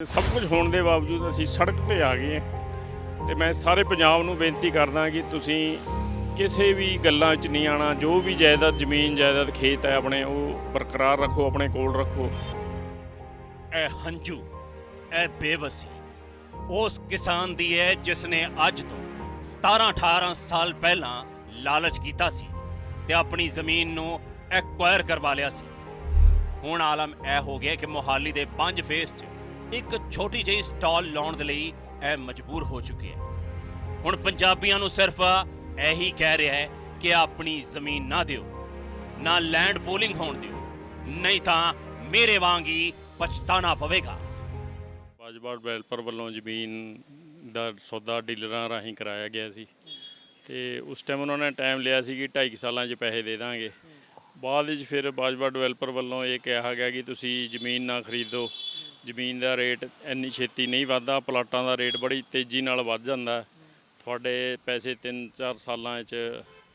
ਸਭ ਕੁਝ ਹੋਣ ਦੇ ਬਾਵਜੂਦ ਅਸੀਂ ਸੜਕ ਤੇ ਆ ਗਏ ਹਾਂ ਤੇ ਮੈਂ ਸਾਰੇ ਪੰਜਾਬ ਨੂੰ ਬੇਨਤੀ ਕਰਦਾ ਕਿ ਤੁਸੀਂ ਕਿਸੇ ਵੀ ਗੱਲਾਂ 'ਚ ਨਹੀਂ ਆਣਾ ਜੋ ਵੀ ਜਾਇਦਾਦ, ਜ਼ਮੀਨ ਜਾਇਦਾਦ ਖੇਤ ਹੈ ਆਪਣੇ, ਉਹ ਬਰਕਰਾਰ ਰੱਖੋ, ਆਪਣੇ ਕੋਲ ਰੱਖੋ। ਇਹ ਹੰਝੂ ਇਹ ਬੇਵਸੀ, ਉਸ ਕਿਸਾਨ ਦੀ ਹੈ ਜਿਸ ਨੇ ਅੱਜ ਤੋਂ 17 18 ਸਾਲ ਪਹਿਲਾਂ ਲਾਲਚ ਕੀਤਾ ਸੀ ਤੇ ਆਪਣੀ ਜ਼ਮੀਨ ਨੂੰ ਐਕਵਾਇਰ ਕਰਵਾ ਲਿਆ ਸੀ। ਹੁਣ ਆਲਮ ਇਹ ਹੋ ਗਿਆ ਕਿ ਮੋਹਾਲੀ ਦੇ ਪੰਜ ਫੇਸ 'ਚ ਇੱਕ ਛੋਟੀ ਜਿਹੀ ਸਟਾਲ ਲਾਉਣ ਦੇ ਲਈ ਇਹ ਮਜਬੂਰ ਹੋ ਚੁੱਕੇ ਹੈ। ਹੁਣ ਪੰਜਾਬੀਆਂ ਨੂੰ ਸਿਰਫ ਇਹੀ ਕਹਿ ਰਿਹਾ ਹੈ ਕਿ ਆਪਣੀ ਜ਼ਮੀਨ ਨਾ ਦਿਓ, ਨਾ ਲੈਂਡ ਪੋਲਿੰਗ ਹੋਣ ਦਿਓ, ਨਹੀਂ ਤਾਂ ਮੇਰੇ ਵਾਂਗ ਹੀ ਪਛਤਾਣਾ ਪਵੇਗਾ। ਬਾਜਵਾ ਡਿਵੈਲਪਰ ਵੱਲੋਂ ਜ਼ਮੀਨ ਦਾ ਸੌਦਾ ਡੀਲਰਾਂ ਰਾਹੀਂ ਕਰਾਇਆ ਗਿਆ ਸੀ ਤੇ ਉਸ ਟਾਈਮ ਉਹਨਾਂ ਨੇ ਟਾਈਮ ਲਿਆ ਸੀ ਕਿ 2.5 ਸਾਲਾਂ 'ਚ ਪੈਸੇ ਦੇ ਦਾਂਗੇ। ਬਾਅਦ ਵਿੱਚ ਫਿਰ ਬਾਜਵਾ ਡਿਵੈਲਪਰ ਵੱਲੋਂ ਇਹ ਕਿਹਾ ਗਿਆ ਕਿ ਤੁਸੀਂ ਜ਼ਮੀਨ ਨਾ ਖਰੀਦੋ। ਜ਼ਮੀਨ ਦਾ ਰੇਟ ਇੰਨੀ ਛੇਤੀ ਨਹੀਂ ਵੱਧਦਾ, ਪਲਾਟਾਂ ਦਾ ਰੇਟ ਬੜੀ ਤੇਜ਼ੀ ਨਾਲ ਵੱਧ ਜਾਂਦਾ ਤੁਹਾਡੇ ਪੈਸੇ 3-4 ਸਾਲਾਂ 'ਚ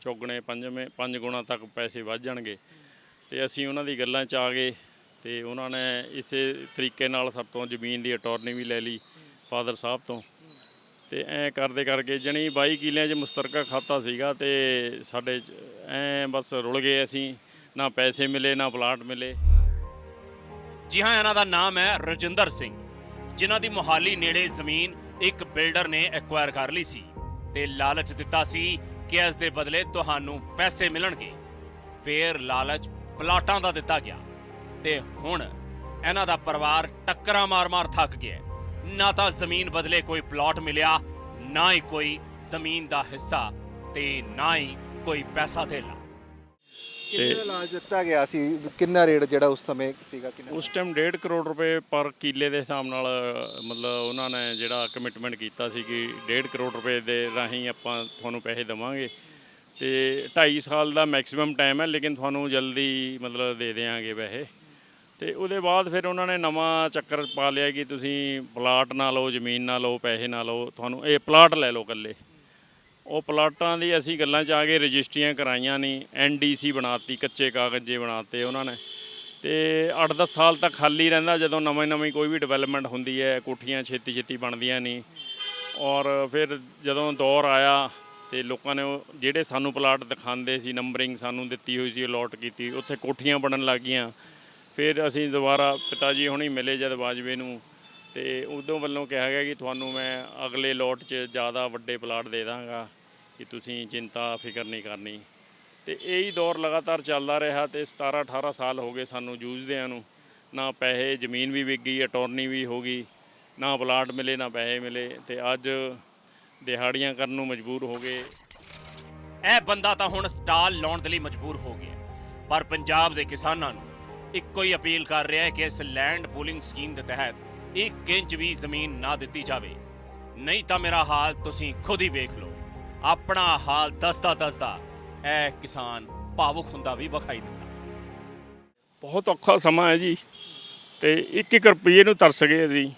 ਚੌਗਣੇ, ਪੰਜਵੇਂ, ਪੰਜ ਗੁਣਾ ਤੱਕ ਪੈਸੇ ਵੱਧ ਜਾਣਗੇ। ਤੇ ਅਸੀਂ ਉਹਨਾਂ ਦੀ ਗੱਲਾਂ 'ਚ ਆ ਗਏ ਤੇ ਉਹਨਾਂ ਨੇ ਇਸੇ ਤਰੀਕੇ ਨਾਲ ਸਭ ਤੋਂ ਜ਼ਮੀਨ ਦੀ ਅਟਾਰਨੀ ਵੀ ਲੈ ਲਈ ਫਾਦਰ ਸਾਹਿਬ ਤੋਂ। ਤੇ ਐ ਕਰਦੇ ਕਰਕੇ ਜਣੀ 22 ਕਿੱਲਿਆਂ 'ਚ ਮੁਸ਼ਤਰਕਾ ਖਾਤਾ ਸੀਗਾ ਤੇ ਸਾਡੇ 'ਚ ਐ ਬਸ ਰੁਲ ਗਏ ਅਸੀਂ। ਨਾ ਪੈਸੇ ਮਿਲੇ, ਨਾ ਪਲਾਟ ਮਿਲੇ। ਜੀ ਹਾਂ, ਇਹਨਾਂ ਦਾ ਨਾਮ ਹੈ ਰਜਿੰਦਰ ਸਿੰਘ, ਜਿਨ੍ਹਾਂ ਦੀ ਮੁਹਾਲੀ ਨੇੜੇ ਜ਼ਮੀਨ ਇੱਕ ਬਿਲਡਰ ਨੇ ਐਕਵਾਇਰ ਕਰ ਲਈ ਸੀ ਤੇ ਲਾਲਚ ਦਿੱਤਾ ਸੀ ਕਿ ਇਸ ਦੇ ਬਦਲੇ ਤੁਹਾਨੂੰ ਪੈਸੇ ਮਿਲਣਗੇ। ਫੇਰ ਲਾਲਚ ਪਲਾਟਾਂ ਦਾ ਦਿੱਤਾ ਗਿਆ ਤੇ ਹੁਣ ਇਹਨਾਂ ਦਾ ਪਰਿਵਾਰ ਟੱਕਰਾਂ ਮਾਰ-ਮਾਰ ਥੱਕ ਗਿਆ ਨਾ ਤਾਂ ਜ਼ਮੀਨ ਬਦਲੇ ਕੋਈ ਪਲਾਟ ਮਿਲਿਆ, ਨਾ ਹੀ ਕੋਈ ਜ਼ਮੀਨ ਦਾ ਹਿੱਸਾ ਤੇ ਨਾ ਹੀ ਕੋਈ ਪੈਸਾ ਧੇਲਾ ਕਿੰਨੇ ਦਾ ਇਲਾਜ ਦਿੱਤਾ ਗਿਆ ਸੀ? ਕਿੰਨਾ ਰੇਟ ਜਿਹੜਾ ਉਸ ਸਮੇਂ ਸੀਗਾ ਕਿੰਨਾ? ਉਸ ਟਾਈਮ 1.5 ਕਰੋੜ ਰੁਪਏ ਪਰ ਕਿੱਲੇ ਦੇ ਹਿਸਾਬ ਨਾਲ ਮਤਲਬ ਉਹਨਾਂ ਨੇ ਜਿਹੜਾ ਕਮਿਟਮੈਂਟ ਕੀਤਾ ਸੀ ਕਿ 1.5 ਕਰੋੜ ਰੁਪਏ ਦੇ ਰਾਹੀਂ ਆਪਾਂ ਤੁਹਾਨੂੰ ਪੈਸੇ ਦੇਵਾਂਗੇ। ਤੇ 2.5 ਸਾਲ ਦਾ ਮੈਕਸਿਮਮ ਟਾਈਮ ਹੈ ਲੇਕਿਨ ਤੁਹਾਨੂੰ ਜਲਦੀ ਮਤਲਬ ਦੇ ਦੇਵਾਂਗੇ ਪੈਸੇ। ਤੇ ਉਹਦੇ ਬਾਅਦ ਫਿਰ ਉਹਨਾਂ ਨੇ ਨਵਾਂ ਚੱਕਰ ਪਾ ਲਿਆ ਕਿ ਤੁਸੀਂ ਪਲਾਟ ਨਾ ਲਓ ਜ਼ਮੀਨ ਨਾ ਲਓ ਪੈਸੇ ਨਾ ਲਓ ਤੁਹਾਨੂੰ ਇਹ ਪਲਾਟ ਲੈ ਲਓ ਇਕੱਲੇ। ਉਹ ਪਲਾਟਾਂ ਦੀ ਅਸੀਂ ਗੱਲਾਂ 'ਚ ਆ ਕੇ ਰਜਿਸਟਰੀਆਂ ਕਰਾਈਆਂ ਨਹੀਂ ਐਨਡੀਸੀ ਬਣਾਤੀ, ਕੱਚੇ ਕਾਗਜ਼ੇ ਜੇ ਬਣਾਤੇ ਉਹਨਾਂ ਨੇ। ਤੇ 8-10 ਸਾਲ ਤੱਕ ਖਾਲੀ ਰਹਿੰਦਾ ਜਦੋਂ ਨਵੇਂ ਨਵੀਂ ਕੋਈ ਵੀ ਡਿਵੈਲਪਮੈਂਟ ਹੁੰਦੀ ਹੈ, ਕੋਠੀਆਂ ਛੇਤੀ ਛੇਤੀ ਬਣਦੀਆਂ ਨਹੀਂ। ਔਰ ਫਿਰ ਜਦੋਂ ਦੌਰ ਆਇਆ ਤੇ ਲੋਕਾਂ ਨੇ ਉਹ ਜਿਹੜੇ ਸਾਨੂੰ ਪਲਾਟ ਦਿਖਾਉਂਦੇ ਸੀ ਨੰਬਰਿੰਗ ਸਾਨੂੰ ਦਿੱਤੀ ਹੋਈ ਸੀ ਅਲੋਟ ਕੀਤੀ, ਉੱਥੇ ਕੋਠੀਆਂ ਬਣਨ ਲੱਗ ਗਈਆਂ। ਫਿਰ ਅਸੀਂ ਦੁਬਾਰਾ ਪਿਤਾ ਜੀ ਹੁਣੀ ਮਿਲੇ ਜਦ ਬਾਜਵੇ ਨੂੰ। ਤੇ ਉਦੋਂ ਵੱਲੋਂ ਕਿਹਾ ਗਿਆ ਕਿ ਤੁਹਾਨੂੰ ਮੈਂ ਅਗਲੇ ਲੋਟ 'ਚ ਜ਼ਿਆਦਾ ਵੱਡੇ ਪਲਾਟ ਦੇ ਦਾਂਗਾ ਕਿ ਤੁਸੀਂ ਚਿੰਤਾ, ਫਿਕਰ ਨਹੀਂ ਕਰਨੀ। ਤੇ ਇਹੀ ਦੌਰ ਲਗਾਤਾਰ ਚੱਲਦਾ ਰਿਹਾ ਤੇ 17 18 ਸਾਲ ਹੋ ਗਏ ਸਾਨੂੰ ਜੂਝਦਿਆਂ ਨੂੰ। ਨਾ ਪੈਸੇ, ਜ਼ਮੀਨ ਵੀ ਵਿਕ ਗਈ, ਅਟਾਰਨੀ ਵੀ ਹੋ ਗਈ, ਨਾ ਪਲਾਟ ਮਿਲੇ, ਨਾ ਪੈਸੇ ਮਿਲੇ ਤੇ ਅੱਜ ਦਿਹਾੜੀਆਂ ਕਰਨ ਨੂੰ ਮਜਬੂਰ ਹੋ ਗਏ। ਇਹ ਬੰਦਾ ਤਾਂ ਹੁਣ ਸਟਾਲ ਲਾਉਣ ਦੇ ਲਈ ਮਜਬੂਰ ਹੋ ਗਿਆ। ਪਰ ਪੰਜਾਬ ਦੇ ਕਿਸਾਨਾਂ ਨੂੰ ਇੱਕੋ ਹੀ ਅਪੀਲ ਕਰ ਰਿਹਾ ਹੈ ਕਿ ਇਸ ਲੈਂਡ ਪੂਲਿੰਗ ਸਕੀਮ ਦੇ ਤਹਿਤ ਇੱਕ ਇੰਚ ਵੀ ਜ਼ਮੀਨ ਨਾ ਦਿੱਤੀ ਜਾਵੇ। ਨਹੀਂ ਤਾਂ ਮੇਰਾ ਹਾਲ ਤੁਸੀਂ ਖੁਦ ਹੀ ਵੇਖ ਲਓ। ਆਪਣਾ ਹਾਲ ਦੱਸਦਾ ਦੱਸਦਾ ਇਹ ਕਿਸਾਨ ਭਾਵੁਕ ਹੁੰਦਾ ਵੀ ਵਿਖਾਈ ਦਿੰਦਾ। ਬਹੁਤ ਔਖਾ ਸਮਾਂ ਹੈ ਜੀ। ਤੇ ਇੱਕ ਇੱਕ ਰੁਪਏ ਨੂੰ ਤਰਸ ਗਏ ਜੀ।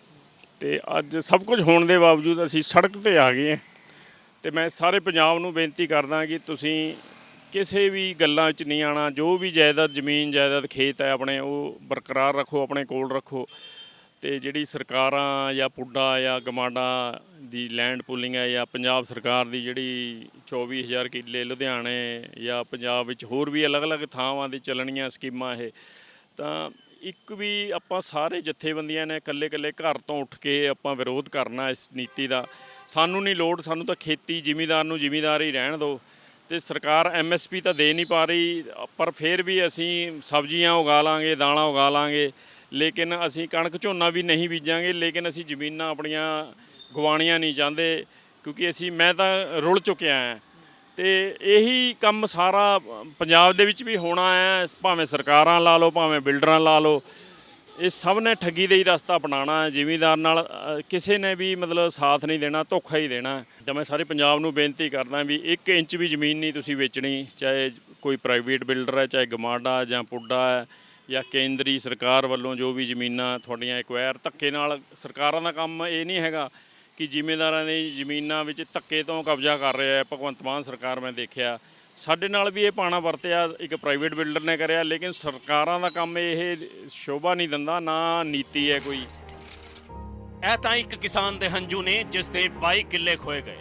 ਤੇ ਅੱਜ ਸਭ ਕੁਝ ਹੋਣ ਦੇ ਬਾਵਜੂਦ ਅਸੀਂ ਸੜਕ ਤੇ ਆ ਗਏ ਹਾਂ। ਤੇ ਮੈਂ ਸਾਰੇ ਪੰਜਾਬ ਨੂੰ ਬੇਨਤੀ ਕਰਦਾ ਕਿ ਤੁਸੀਂ ਕਿਸੇ ਵੀ ਗੱਲਾਂ 'ਚ ਨਹੀਂ ਆਣਾ ਜੋ ਵੀ ਜਾਇਦਾਦ ਜ਼ਮੀਨ, ਜਾਇਦਾਦ ਖੇਤ ਹੈ ਆਪਣੇ, ਉਹ ਬਰਕਰਾਰ ਰੱਖੋ, ਆਪਣੇ ਕੋਲ ਰੱਖੋ। ਤੇ ਜਿਹੜੀ ਸਰਕਾਰਾਂ ਜਾਂ ਪੁੱਡਾ ਜਾਂ ਗਮਾਡਾ ਦੀ ਲੈਂਡ ਪੂਲਿੰਗ ਹੈ ਜਾਂ ਪੰਜਾਬ ਸਰਕਾਰ ਦੀ ਜਿਹੜੀ 24000 ਕਿੱਲੇ ਲੁਧਿਆਣੇ ਜਾਂ ਪੰਜਾਬ ਵਿੱਚ ਹੋਰ ਵੀ ਅਲੱਗ-ਅਲੱਗ ਥਾਵਾਂ ਦੀ ਚੱਲਣੀਆਂ ਸਕੀਮਾਂ ਇਹ, ਤਾਂ ਇੱਕ ਵੀ ਆਪਾਂ ਸਾਰੇ ਜਥੇਬੰਦੀਆਂ ਨੇ ਇਕੱਲੇ-ਇਕੱਲੇ ਘਰ ਤੋਂ ਉੱਠ ਕੇ ਆਪਾਂ ਵਿਰੋਧ ਕਰਨਾ ਇਸ ਨੀਤੀ ਦਾ, ਸਾਨੂੰ ਨਹੀਂ ਲੋੜ, ਸਾਨੂੰ ਤਾਂ ਖੇਤੀ ਜ਼ਿਮੀਦਾਰ ਨੂੰ ਜ਼ਿਮੀਦਾਰ ਹੀ ਰਹਿਣ ਦਿਓ ਤੇ ਸਰਕਾਰ ਐਮਐਸਪੀ ਤਾਂ ਦੇ ਨਹੀਂ ਪਾ ਰਹੀ, ਪਰ ਫਿਰ ਵੀ ਅਸੀਂ ਸਬਜ਼ੀਆਂ ਉਗਾ ਲਾਂਗੇ ਦਾਣਾ ਉਗਾ ਲਾਂਗੇ ਲੇਕਿਨ ਅਸੀਂ ਕਣਕ ਝੋਨਾ ਵੀ ਨਹੀਂ ਬੀਜਾਂਗੇ, ਲੇਕਿਨ ਅਸੀਂ ਜ਼ਮੀਨਾਂ ਆਪਣੀਆਂ ਗਵਾਣੀਆਂ ਨਹੀਂ ਚਾਹੁੰਦੇ, ਕਿਉਂਕਿ ਅਸੀਂ, ਮੈਂ ਤਾਂ ਰੁਲ ਚੁੱਕਿਆ ਹਾਂ। ਤੇ ਇਹੀ ਕੰਮ ਸਾਰਾ ਪੰਜਾਬ ਦੇ ਵਿੱਚ ਵੀ ਹੋਣਾ ਹੈ, ਭਾਵੇਂ ਸਰਕਾਰਾਂ ਲਾ ਲਓ, ਭਾਵੇਂ ਬਿਲਡਰਾਂ ਲਾ ਲਓ। ਇਹ ਸਭ ਨੇ ਠੱਗੀ ਦੇ ਹੀ ਰਸਤਾ ਅਪਣਾਉਣਾ ਹੈ, ਜ਼ਿਮੀਦਾਰ ਨਾਲ ਕਿਸੇ ਨੇ ਵੀ ਮਤਲਬ ਸਾਥ ਨਹੀਂ ਦੇਣਾ, ਧੋਖਾ ਹੀ ਦੇਣਾ। ਤਾਂ ਮੈਂ ਸਾਰੇ ਪੰਜਾਬ ਨੂੰ ਬੇਨਤੀ ਕਰਦਾ ਵੀ 1 ਇੰਚ ਵੀ ਜ਼ਮੀਨ ਨਹੀਂ ਤੁਸੀਂ ਵੇਚਣੀ, ਚਾਹੇ ਕੋਈ ਪ੍ਰਾਈਵੇਟ ਬਿਲਡਰ ਹੈ, ਚਾਹੇ ਗਮਾਡਾ ਜਾਂ ਪੁੱਡਾ ਹੈ। ਜਾਂ ਕੇਂਦਰੀ ਸਰਕਾਰ ਵੱਲੋਂ ਜੋ ਵੀ ਜ਼ਮੀਨਾਂ ਤੁਹਾਡੀਆਂ ਐਕਵਾਇਰ ਧੱਕੇ ਨਾਲ ਸਰਕਾਰਾਂ ਦਾ ਕੰਮ ਇਹ ਨਹੀਂ ਹੈਗਾ ਕਿ ਜ਼ਿਮੀਂਦਾਰਾਂ ਦੀ ਜ਼ਮੀਨਾਂ ਵਿੱਚ ਧੱਕੇ ਤੋਂ ਕਬਜ਼ਾ ਕਰ ਰਿਹਾ ਹੈ, ਭਗਵੰਤ ਮਾਨ ਸਰਕਾਰ ਮੈਂ ਦੇਖਿਆ। ਸਾਡੇ ਨਾਲ ਵੀ ਇਹ ਪਾਣਾ ਵਰਤਿਆ, ਇੱਕ ਪ੍ਰਾਈਵੇਟ ਬਿਲਡਰ ਨੇ ਕਰਿਆ, ਲੇਕਿਨ ਸਰਕਾਰਾਂ ਦਾ ਕੰਮ ਇਹ ਸ਼ੋਭਾ ਨਹੀਂ ਦਿੰਦਾ, ਨਾ ਨੀਤੀ ਹੈ ਕੋਈ। ਇਹ ਤਾਂ ਇੱਕ ਕਿਸਾਨ ਦੇ ਹੰਝੂ ਨੇ, ਜਿਸ ਦੇ 22 ਕਿੱਲੇ ਖੋਏ ਗਏ।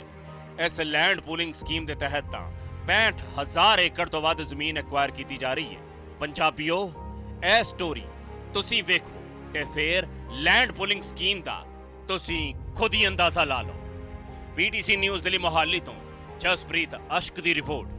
ਇਸ ਲੈਂਡ ਪੂਲਿੰਗ ਸਕੀਮ ਦੇ ਤਹਿਤ ਤਾਂ 65000 ਏਕੜ ਤੋਂ ਵੱਧ ਜ਼ਮੀਨ ਐਕਵਾਇਰ ਕੀਤੀ ਜਾ ਰਹੀ ਹੈ। ਪੰਜਾਬੀਓ ਇਹ ਸਟੋਰੀ ਤੁਸੀਂ ਵੇਖੋ ਤੇ ਫਿਰ ਲੈਂਡ ਪੁਲਿੰਗ ਸਕੀਮ ਦਾ ਤੁਸੀਂ ਖੁਦ ਹੀ ਅੰਦਾਜ਼ਾ ਲਾ ਲਓ। ਪੀਟੀਸੀ ਨਿਊਜ਼ ਦੇ ਲਈ ਮੋਹਾਲੀ ਤੋਂ ਜਸਪ੍ਰੀਤ ਅਸ਼ਕ ਦੀ ਰਿਪੋਰਟ।